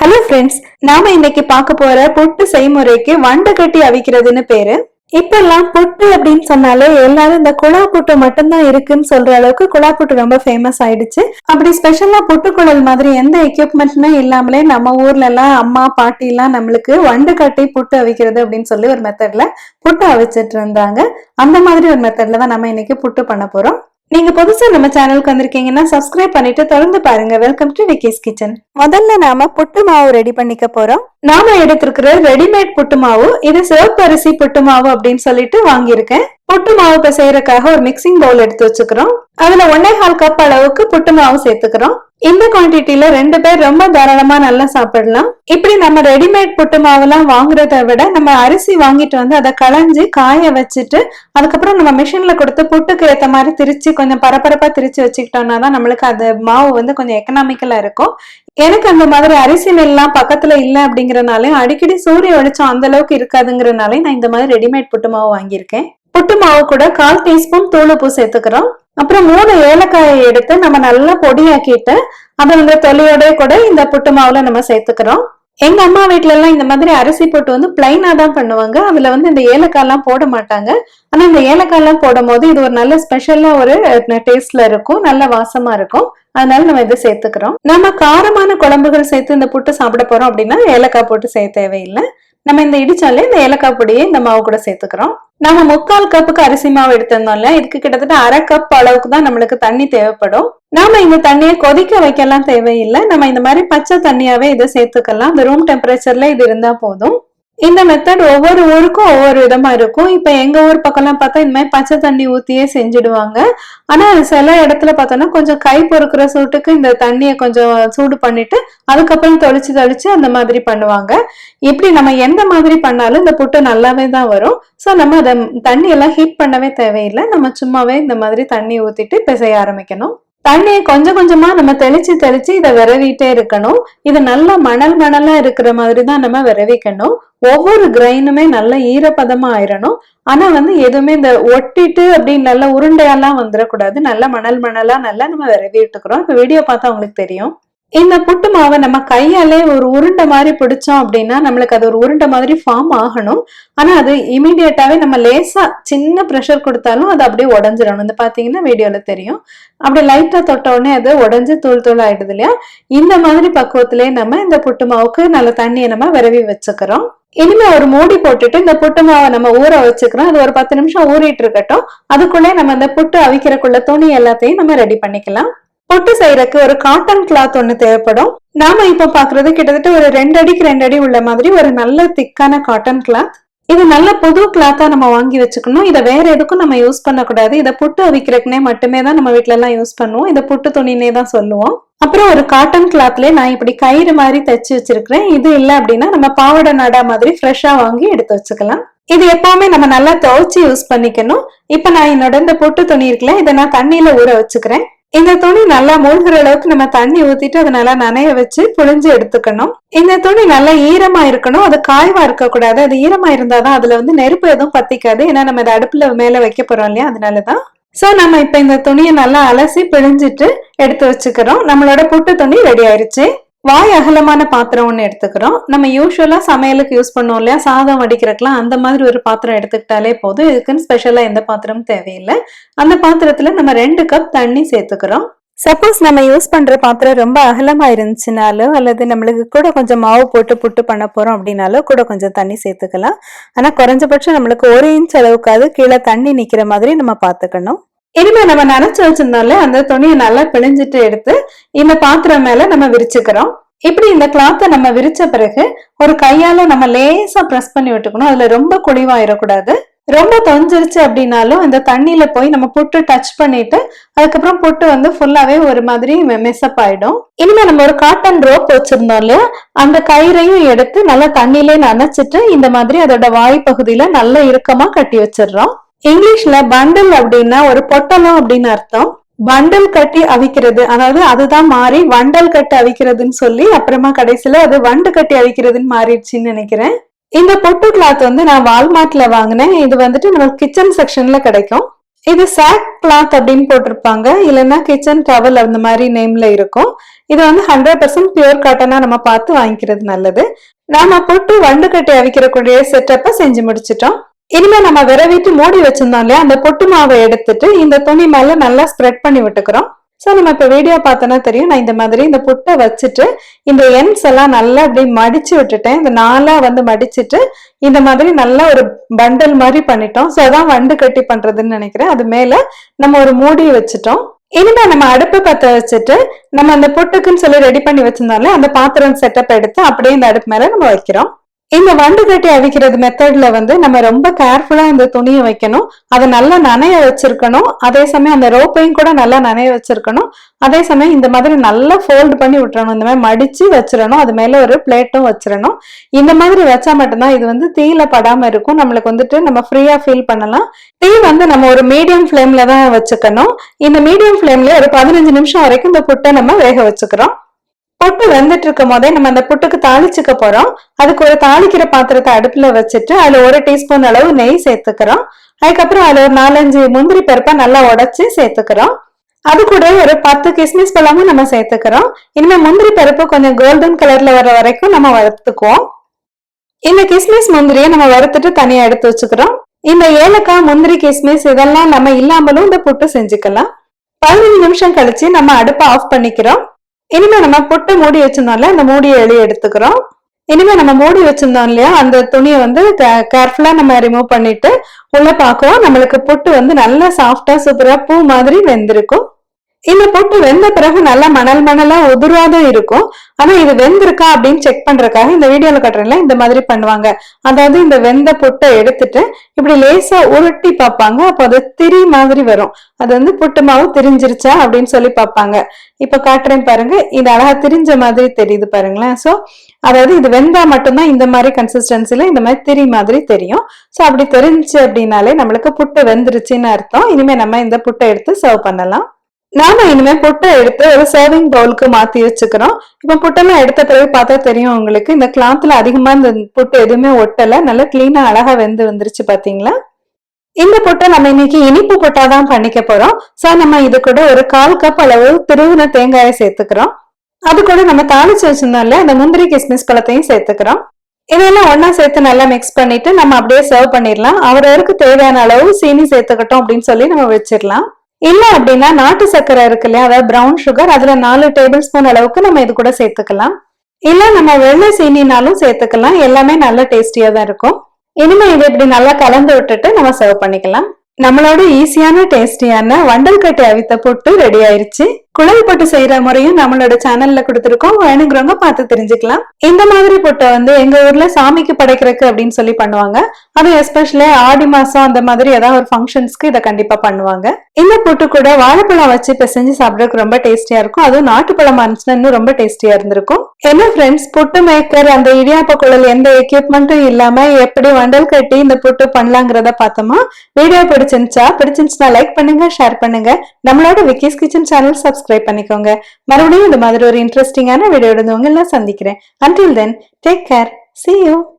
Hello friends நாம இன்னைக்கு பார்க்க போற புட்டு செய்முறைக்கு வண்டு கட்டி அவிக்கிறதுன்னு பேரு. இப்பெல்லாம் புட்டு அப்படின்னு சொன்னாலே எல்லாரும் இந்த குழா புட்டு மட்டும்தான் இருக்குன்னு சொல்ற அளவுக்கு குழா புட்டு ரொம்ப ஃபேமஸ் ஆயிடுச்சு. அப்படி ஸ்பெஷலா புட்டுக்குழல் மாதிரி எந்த எக்யூப்மெண்ட்டுமே இல்லாமலே நம்ம ஊர்ல எல்லாம் அம்மா பாட்டி எல்லாம் நம்மளுக்கு வண்டு கட்டி புட்டு அவிக்கிறது அப்படின்னு சொல்லி ஒரு மெத்தட்ல புட்டு அவிச்சிட்டு இருந்தாங்க. அந்த மாதிரி ஒரு மெத்தட்ல தான் நம்ம இன்னைக்கு புட்டு பண்ண போறோம். நீங்க புதுசா நம்ம சேனலுக்கு வந்திருக்கீங்கன்னா சப்ஸ்கிரைப் பண்ணிட்டு தொடர்ந்து பாருங்க. வெல்கம் டு விக்கிஸ் கிச்சன் முதல்ல நாம புட்டு மாவு ரெடி பண்ணிக்க போறோம். நாம எடுத்திருக்கிற ரெடிமேட் புட்டு மாவு இது சிவப்பு அரிசி புட்டு மாவு அப்படின்னு சொல்லிட்டு வாங்கியிருக்கேன். புட்டு மாவு இப்ப ஒரு மிக்சிங் பவுல் எடுத்து வச்சுக்கிறோம். அதுல ஒன்னே கால் கப் அளவுக்கு புட்டு மாவு சேர்த்துக்கிறோம். இந்த குவான்டிட்டியில ரெண்டு பேர் ரொம்ப தாராளமா நல்லா சாப்பிடலாம். இப்படி நம்ம ரெடிமேட் புட்டு மாவுலாம் வாங்குறத விட நம்ம அரிசி வாங்கிட்டு வந்து அதை களைஞ்சு காய வச்சுட்டு அதுக்கப்புறம் நம்ம மிஷின்ல கொடுத்து புட்டுக்கு ஏத்த மாதிரி திரிச்சு கொஞ்சம் பரபரப்பா திரிச்சு வச்சுக்கிட்டோம்னா தான் நம்மளுக்கு அது மாவு வந்து கொஞ்சம் எக்கனாமிக்கலா இருக்கும். எனக்கு அந்த மாதிரி அரிசி நெல்லாம் பக்கத்துல இல்ல அப்படிங்கறனாலே அடிக்கடி சூரிய வெளிச்சம் அந்த அளவுக்கு இருக்காதுங்கிறனாலே நான் இந்த மாதிரி ரெடிமேட் புட்டு மாவு வாங்கியிருக்கேன். புட்டு மாவு கூட கால் டீஸ்பூன் தூளுப்பு சேர்த்துக்கிறோம். அப்புறம் மூணு ஏலக்காயை எடுத்து நம்ம நல்லா பொடியாக்கிட்டு அதை வந்து தொலியோட கூட இந்த புட்டு மாவுல நம்ம சேர்த்துக்கிறோம். எங்க அம்மா வீட்ல எல்லாம் இந்த மாதிரி அரிசி போட்டு வந்து பிளைனா தான் பண்ணுவாங்க. அதுல வந்து இந்த ஏலக்காய் எல்லாம் போட மாட்டாங்க. ஆனா இந்த ஏலக்காய் எல்லாம் போடும் போது இது ஒரு நல்ல ஸ்பெஷலா ஒரு டேஸ்ட்ல இருக்கும். நல்ல வாசமா இருக்கும். அதனால நம்ம இதை சேர்த்துக்கிறோம். நம்ம காரமான குழம்புகள் சேர்த்து இந்த புட்டு சாப்பிட போறோம் அப்படின்னா ஏலக்காய் போட்டு செய்ய தேவையில்லை. நம்ம இந்த இடிச்சாலே இந்த ஏலக்காய் பொடியை இந்த மாவு கூட சேர்த்துக்கிறோம். நம்ம முக்கால் கப்புக்கு அரிசி மாவு எடுத்திருந்தோம்ல இதுக்கு கிட்டத்தட்ட அரை கப் அளவுக்கு தான் நம்மளுக்கு தண்ணி தேவைப்படும். நாம இந்த தண்ணியை கொதிக்க வைக்கலாம் தேவையில்லை. நம்ம இந்த மாதிரி பச்சை தண்ணியாவே இதை சேர்த்துக்கலாம். இந்த ரூம் டெம்பரேச்சர்ல இது இருந்தா போதும். இந்த மெத்தட் ஒவ்வொரு ஊருக்கும் ஒவ்வொரு விதமா இருக்கும். இப்ப எங்க ஊர் பக்கம்லாம் பார்த்தா இந்த மாதிரி பச்சை தண்ணி ஊத்தியே செஞ்சுடுவாங்க. ஆனா அது சில இடத்துல பார்த்தோம்னா கொஞ்சம் கை பொறுக்கிற சூட்டுக்கு இந்த தண்ணியை கொஞ்சம் சூடு பண்ணிட்டு அதுக்கப்புறம் தொளிச்சு தொளிச்சு அந்த மாதிரி பண்ணுவாங்க. இப்படி நம்ம எந்த மாதிரி பண்ணாலும் இந்த புட்டு நல்லாவே தான் வரும். ஸோ நம்ம அதை தண்ணி எல்லாம் ஹீட் பண்ணவே தேவையில்லை. நம்ம சும்மாவே இந்த மாதிரி தண்ணி ஊத்திட்டு பிசைய ஆரம்பிக்கணும். தண்ணியை கொஞ்சம் கொஞ்சமா நம்ம தெளிச்சு தெளிச்சு இதை விரவிட்டே இருக்கணும். இது நல்லா மணல் மணலா இருக்கிற மாதிரி தான் நம்ம விரவிக்கணும். ஒவ்வொரு கிரைனுமே நல்ல ஈரப்பதமா ஆயிரணும். ஆனா வந்து எதுவுமே இந்த ஒட்டிட்டு அப்படின்னு நல்லா உருண்டையெல்லாம் வந்துடக்கூடாது நல்ல மணல் மணலா நல்லா நம்ம விரவி விட்டுக்கிறோம். இப்போ வீடியோ பார்த்தா உங்களுக்கு தெரியும். இந்த புட்டு மாவை நம்ம கையாலே ஒரு உருண்டை மாதிரி பிடிச்சோம் அப்படின்னா நம்மளுக்கு அது ஒரு உருண்டை மாதிரி ஃபார்ம் ஆகணும். ஆனா அது இமீடியட்டாவே நம்ம லேசா சின்ன ப்ரெஷர் கொடுத்தாலும் அது அப்படியே உடஞ்சிடணும். இந்த பாத்தீங்கன்னா வீடியோல தெரியும். அப்படி லைட்டா தொட்ட உடனே அது உடஞ்சு தூள் தூள் ஆயிடுது இல்லையா? இந்த மாதிரி பக்குவத்திலே நம்ம இந்த புட்டு மாவுக்கு நல்ல தண்ணியை நம்ம விரவி வச்சுக்கிறோம். இனிமே ஒரு மூடி போட்டுட்டு இந்த புட்டு மாவை நம்ம ஊற வச்சுக்கிறோம். அது ஒரு பத்து நிமிஷம் ஊறிட்டு இருக்கட்டும். அதுக்குள்ளே நம்ம இந்த புட்டு அவிக்கிறக்குள்ள துணி எல்லாத்தையும் நம்ம ரெடி பண்ணிக்கலாம். பொட்டு செய்யறதுக்கு ஒரு காட்டன் கிளாத் ஒன்று தேவைப்படும். நாம இப்ப பாக்குறது கிட்டத்தட்ட ஒரு ரெண்டு அடிக்கு ரெண்டு அடி உள்ள மாதிரி ஒரு நல்ல திக்கான காட்டன் கிளாத் இது நல்ல புது கிளாத்தா நம்ம வாங்கி வச்சுக்கணும். இதை வேற எதுக்கும் நம்ம யூஸ் பண்ணக்கூடாது. இதை புட்டு அவிக்கிறதுக்குனே மட்டுமே தான் நம்ம வீட்ல எல்லாம் யூஸ் பண்ணுவோம். இதை புட்டு துணினே தான் சொல்லுவோம். அப்புறம் ஒரு காட்டன் கிளாத்ல நான் இப்படி கயிறு மாதிரி தைச்சு வச்சிருக்கிறேன். இது இல்லை அப்படின்னா நம்ம பாவாடை நாடா மாதிரி ஃப்ரெஷ்ஷா வாங்கி எடுத்து வச்சுக்கலாம். இது எப்பவுமே நம்ம நல்லா துவைச்சு யூஸ் பண்ணிக்கணும். இப்ப நான் என்னோட இந்த புட்டு துணி இருக்குல்ல இதை நான் தண்ணியில ஊற வச்சுக்கிறேன். இந்த துணி நல்லா மூழ்கிற அளவுக்கு நம்ம தண்ணி ஊத்திட்டு அதை நல்லா நனைய வச்சு புழிஞ்சு எடுத்துக்கணும். இந்த துணி நல்லா ஈரமா இருக்கணும். அது காய்வா இருக்க கூடாது அது ஈரமா இருந்தாதான் அதுல வந்து நெருப்பு எதுவும் பத்திக்காது. ஏன்னா நம்ம இதை அடுப்புல மேல வைக்க போறோம் இல்லையா? அதனாலதான். சோ நம்ம இப்ப இந்த துணியை நல்லா அலசி பிழிஞ்சிட்டு எடுத்து வச்சுக்கிறோம். நம்மளோட புட்டு துணி ரெடி ஆயிருச்சு. வாய் அகலமான பாத்திரம் ஒன்று எடுத்துக்கிறோம். நம்ம யூஸ்வலாக சமையலுக்கு யூஸ் பண்ணுவோம் இல்லையா? சாதம் வடிக்கிறதுக்குலாம் அந்த மாதிரி ஒரு பாத்திரம் எடுத்துக்கிட்டாலே போதும். இதுக்குன்னு ஸ்பெஷலாக எந்த பாத்திரமும் தேவையில்லை. அந்த பாத்திரத்துல நம்ம ரெண்டு கப் தண்ணி சேர்த்துக்கிறோம். சப்போஸ் நம்ம யூஸ் பண்ற பாத்திரம் ரொம்ப அகலமா இருந்துச்சுனாலோ அல்லது நம்மளுக்கு கூட கொஞ்சம் மாவு போட்டு புட்டு பண்ண போறோம் அப்படின்னாலோ கூட கொஞ்சம் தண்ணி சேர்த்துக்கலாம். ஆனா குறைஞ்சபட்சம் நம்மளுக்கு ஒரு இன்ச் அளவுக்காவது கீழே தண்ணி நிக்கிற மாதிரி நம்ம பாத்துக்கணும். இனிமே நம்ம நனைச்சு வச்சிருந்தோம்ல அந்த துணியை நல்லா பிழிஞ்சிட்டு எடுத்து இந்த பாத்திரம் மேல நம்ம விரிச்சுக்கிறோம். இப்படி இந்த கிளாத்தை நம்ம விரிச்ச பிறகு ஒரு கையால நம்ம லேசா பிரஸ் பண்ணி விட்டுக்கணும். அதுல ரொம்ப குழிவாயிடக்கூடாது ரொம்ப தொஞ்சிருச்சு அப்படின்னாலும் இந்த தண்ணியில போய் நம்ம புட்டு டச் பண்ணிட்டு அதுக்கப்புறம் புட்டு வந்து ஃபுல்லாவே ஒரு மாதிரி மெஸ்அப் ஆயிடும். இனிமே நம்ம ஒரு காட்டன் ரோப் வச்சிருந்தோம் இல்லையா? அந்த கயிறையும் எடுத்து நல்லா தண்ணியிலே நனைச்சிட்டு இந்த மாதிரி அதோட வாய் பகுதியில நல்ல இறுக்கமா கட்டி வச்சிடுறோம். இங்கிலீஷ்ல பண்டில் அப்படின்னா ஒரு பொட்டலம் அப்படின்னு அர்த்தம். பண்டல் கட்டி அவிக்கிறது அதாவது அதுதான் மாறி வண்டல் கட்டி அவிக்கிறதுன்னு சொல்லி அப்புறமா கடைசியில அது வண்டு கட்டி அவிக்கிறதுன்னு மாறிடுச்சுன்னு நினைக்கிறேன். இந்த பொட்டு கிளாத் வந்து நான் வால்மார்ட்ல வாங்கினேன். இது வந்துட்டு நம்ம கிச்சன் செக்ஷன்ல கிடைக்கும். இது சாக் கிளாத் அப்படின்னு போட்டிருப்பாங்க. இல்லைன்னா கிச்சன் டவல் அந்த மாதிரி நேம்ல இருக்கும். இது வந்து ஹண்ட்ரட் பர்சன்ட் பியூர் காட்டனா நம்ம பார்த்து வாங்கிக்கிறது நல்லது. நாம பொட்டு வண்டு கட்டி அவிக்கிறக்கூடிய செட்டப்பை செஞ்சு முடிச்சிட்டோம். இனிமே நம்ம விரவிட்டு மூடி வச்சிருந்தோம் இல்லையா? அந்த பொட்டு மாவை எடுத்துட்டு இந்த துணி மேல நல்லா ஸ்ப்ரெட் பண்ணி விட்டுக்கிறோம். ஸோ நம்ம இப்போ வீடியோ பார்த்தோன்னா தெரியும். நான் இந்த மாதிரி இந்த புட்டை வச்சுட்டு இந்த எண்ட்ஸ் எல்லாம் நல்லா அப்படி மடிச்சு விட்டுட்டேன். இந்த நாலா வந்து மடிச்சுட்டு இந்த மாதிரி நல்லா ஒரு பண்டல் மாதிரி பண்ணிட்டோம். ஸோ அதான் வண்டு கட்டி பண்றதுன்னு நினைக்கிறேன். அது மேல நம்ம ஒரு மூடி வச்சுட்டோம். இனிமே நம்ம அடுப்பு பத்த வச்சுட்டு நம்ம அந்த புட்டுக்குன்னு சொல்லி ரெடி பண்ணி வச்சிருந்தாலே அந்த பாத்திரம் செட்டப் எடுத்து அப்படியே இந்த அடுப்பு மேல நம்ம வைக்கிறோம். இந்த வண்டு கட்டி அவிக்கிறது மெத்தட்ல வந்து நம்ம ரொம்ப கேர்ஃபுல்லா இந்த துணியை வைக்கணும். அதை நல்லா நனைய வச்சிருக்கணும். அதே சமயம் அந்த ரோப்பையும் கூட நல்லா நனைய வச்சிருக்கணும். அதே சமயம் இந்த மாதிரி நல்லா ஃபோல்டு பண்ணி விட்டுறணும். இந்த மாதிரி மடிச்சு வச்சிடணும். அது மேல ஒரு பிளேட்டும் வச்சிடணும். இந்த மாதிரி வச்சா மட்டும்தான் இது வந்து தீயில படாம இருக்கும். நம்மளுக்கு வந்துட்டு நம்ம ஃப்ரீயா ஃபீல் பண்ணலாம். தீ வந்து நம்ம ஒரு மீடியம் ஃப்ளேம்ல தான் வச்சுக்கணும். இந்த மீடியம் ஃப்ளேம்ல ஒரு பதினஞ்சு நிமிஷம் வரைக்கும் இந்த புட்டை நம்ம வேக வச்சுக்கிறோம். புட்டு வெந்துட்டு இருக்கும் போதே நம்ம அந்த புட்டுக்கு தாளிச்சுக்க போறோம். அதுக்கு ஒரு தாளிக்கிற பாத்திரத்தை அடுப்புல வச்சுட்டு அதுல ஒரு டீஸ்பூன் அளவு நெய் சேர்த்துக்கிறோம். அதுக்கப்புறம் அதுல ஒரு நாலஞ்சு முந்திரி பருப்பை நல்லா உடச்சி சேர்த்துக்கிறோம். அது கூட ஒரு பத்து கிஸ்மிஸ் பழமும் நம்ம சேர்த்துக்கிறோம். இனிமே முந்திரி பருப்பு கொஞ்சம் கோல்டன் கலர்ல வர வரைக்கும் நம்ம வறுத்துக்குவோம். இந்த கிஸ்மிஸ் முந்திரியை நம்ம வறுத்துட்டு தனியா எடுத்து வச்சுக்கிறோம். இந்த ஏலக்காய் முந்திரி கிஸ்மிஸ் இதெல்லாம் நம்ம இல்லாமலும் இந்த புட்டு செஞ்சுக்கலாம். பதினஞ்சு நிமிஷம் கழிச்சு நம்ம அடுப்பை ஆஃப் பண்ணிக்கிறோம். இனிமே நம்ம பொட்டு மூடி வச்சிருந்தோம்ல அந்த மூடியை வெளியே எடுத்துக்கிறோம். இனிமே நம்ம மூடி வச்சிருந்தோம் இல்லையா அந்த துணியை வந்து கேர்ஃபுல்லா நம்ம ரிமூவ் பண்ணிட்டு உள்ள பாக்குறோம் நம்மளுக்கு புட்டு வந்து நல்லா சாஃப்டா சூப்பரா பூ மாதிரி வெந்திருக்கும். இந்த புட்டு வெந்த பிறகு நல்லா மணல் மணலா உதிராதான் இருக்கும். ஆனா இது வெந்திருக்கா அப்படின்னு செக் பண்றதுக்காக இந்த வீடியோல கட்டுறதுல இந்த மாதிரி பண்ணுவாங்க. அதாவது இந்த வெந்த புட்டை எடுத்துட்டு இப்படி லேசா உருட்டி பார்ப்பாங்க. அப்போ அது திரி மாதிரி வரும். அது வந்து புட்டு மாவு திரிஞ்சிருச்சா அப்படின்னு சொல்லி பார்ப்பாங்க. இப்ப காட்டுறேன் பாருங்க. இது அழகா திரிஞ்ச மாதிரி தெரியுது பாருங்களேன். சோ அதாவது இது வெந்தா மட்டும்தான் இந்த மாதிரி கன்சிஸ்டன்சில இந்த மாதிரி திரி மாதிரி தெரியும். சோ அப்படி தெரிஞ்சு அப்படின்னாலே நம்மளுக்கு புட்டு வெந்துருச்சுன்னு அர்த்தம். இனிமே நம்ம இந்த புட்டை எடுத்து சர்வ் பண்ணலாம். நாம இனிமே புட்டை எடுத்து ஒரு சர்விங் பவுலுக்கு மாத்தி வச்சுக்கிறோம். இப்ப புட்டெல்லாம் எடுத்த பிறகு பார்த்தா தெரியும் உங்களுக்கு இந்த கிளாத்ல அதிகமா இந்த புட்டு எதுவுமே ஒட்டல. நல்லா கிளீனா அழகா வெந்து வந்துருச்சு பாத்தீங்களா இந்த புட்டை நம்ம இன்னைக்கு இனிப்பு புட்டா தான் பண்ணிக்க போறோம். சோ நம்ம இது கூட ஒரு கால் கப் அளவு திருவின தேங்காயை சேர்த்துக்கிறோம். அது கூட நம்ம தாளிச்சு வச்சிருந்தோம்ல அந்த முந்திரி கிஸ்மிஸ் பழத்தையும் சேர்த்துக்கிறோம். இதெல்லாம் ஒன்னா சேர்த்து நல்லா மிக்ஸ் பண்ணிட்டு நம்ம அப்படியே சர்வ் பண்ணிடலாம். அவரவருக்கு தேவையான அளவு சீனி சேர்த்துக்கட்டும் அப்படின்னு சொல்லி நம்ம வச்சிடலாம். இல்ல அப்படின்னா நாட்டு சர்க்கரை இருக்கு இல்லையா அதாவது பிரவுன் சுகர் அதுல நாலு டேபிள் ஸ்பூன் அளவுக்கு நம்ம இது கூட சேர்த்துக்கலாம். இல்ல நம்ம வெள்ளை சீனினாலும் சேர்த்துக்கலாம். எல்லாமே நல்ல டேஸ்டியா தான் இருக்கும். இனிமே இது இப்படி நல்லா கலந்து விட்டுட்டு நம்ம சர்வ் பண்ணிக்கலாம். நம்மளோட ஈஸியான டேஸ்டியான வண்டல் கட்டி அவித்த புட்டு ரெடி ஆயிருச்சு. குழல் போட்டு செய்யற முறையும் நம்மளோட சேனல்ல கொடுத்துருக்கோம். வேணுங்கிறவங்க பார்த்து தெரிஞ்சுக்கலாம். இந்த மாதிரி பொட்டை வந்து எங்க ஊர்ல சாமிக்கு படைக்கிறதுக்கு அப்படின்னு சொல்லி பண்ணுவாங்க. அதுவும் எஸ்பெஷலி ஆடி மாசம் அந்த மாதிரி ஏதாவது ஒரு ஃபங்க்ஷன்ஸ்க்கு இதை கண்டிப்பா பண்ணுவாங்க. இந்த புட்டு கூட வாழைப்பழம் வச்சு பிசைஞ்சு சாப்பிடறதுக்கு ரொம்ப டேஸ்டியா இருக்கும். அதுவும் நாட்டுப்பழமா இருந்துச்சுன்னா இன்னும் ரொம்ப டேஸ்டியா இருந்திருக்கும். என்ன ஃப்ரெண்ட்ஸ் புட்டு மேக்கர் அந்த இடியாப்ப குழல் எந்த எக்யூப்மெண்ட்டும் இல்லாம எப்படி வண்டல் கட்டி இந்த புட்டு பண்ணலாங்கிறத பார்த்தோமா? வீடியோ பிடிச்சிருந்துச்சா? பிடிச்சிருந்துச்சுன்னா லைக் பண்ணுங்க ஷேர் பண்ணுங்க. நம்மளோட விக்கிஸ் கிச்சன் சேனல் சப்ஸ்கிரைப் பண்ணிக்கோங்க. மறுபடியும் இந்த மாதிரி ஒரு இன்ட்ரெஸ்டிங்கான வீடியோ உங்க எல்லாம் சந்திக்கிறேன். Until then take care see you